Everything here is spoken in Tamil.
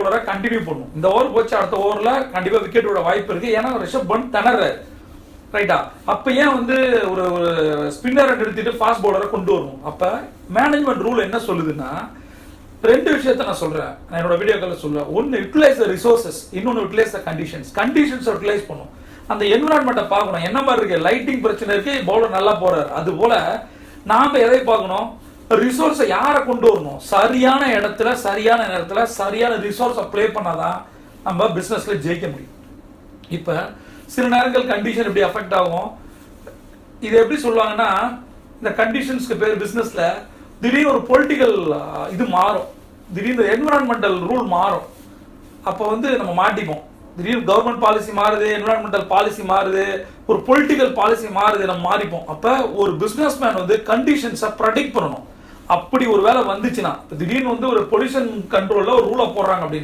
ஓவரை கண்டினியூ பண்ணும் இந்த ஓவர் போச்சு அடுத்த ஓவரில் கண்டிப்பாக விக்கெட் விட வாய்ப்பு இருக்குது ஏன்னா ரிஷப் பண்ட் திணறாரு. ரைட்டா அப்போ ஏன் வந்து ஒரு ஒரு ஸ்பின்னரை நிறுத்திட்டு ஃபாஸ்ட் பவுலரை கொண்டு வரணும்? அப்போ மேனேஜ்மெண்ட் ரூல் என்ன சொல்லுதுன்னா ரெண்டு விஷயத்த நான் சொல்கிறேன் நான் என்னோட வீடியோக்களை சொல்லுவேன் ஒன்று யூட்டிலைஸ் த ரிசோர்சஸ் இன்னொன்று utilize the conditions conditions utilize பண்ணும் அந்த என்விரான்மெண்ட்டை பார்க்கணும். என்ன மாதிரி இருக்குது லைட்டிங் பிரச்சனை இருக்குது பவுலர் நல்லா போகிறார் அது போல் நாம் எதை பார்க்கணும்? ரிசோர்ஸை யாரை கொண்டு வரணும்? சரியான இடத்துல சரியான நேரத்தில் சரியான ரிசோர்ஸை ப்ளே பண்ணாதான் நம்ம பிஸ்னஸில் ஜெயிக்க முடியும். இப்போ சில நேரங்கள் கண்டிஷன் எப்படி அஃபெக்ட் ஆகும்? இது எப்படி சொல்லுவாங்கன்னா இந்த கண்டிஷன்ஸ்க்கு பேர் பிஸ்னஸில் திடீர்னு ஒரு பொலிட்டிக்கல் இது மாறும். திடீர்னு என்விரான்மெண்டல் ரூல் மாறும். அப்போ வந்து நம்ம மாட்டிப்போம். திடீர்னு கவர்மெண்ட் பாலிசி மாறுது என்விரான்மெண்டல் பாலிசி மாறுது ஒரு பொலிட்டிக்கல் பாலிசி மாறுது நம்ம மாறிப்போம். அப்போ ஒரு பிஸ்னஸ் மேன் வந்து கண்டிஷன்ஸை ப்ரடிக்ட் பண்ணணும். அப்படி ஒரு வேலை வந்துச்சுன்னா திடீர்னு வந்து ஒரு பொல்யூஷன் கண்ட்ரோல்ல ஒரு ரூலை போடுறாங்க அப்படின்னா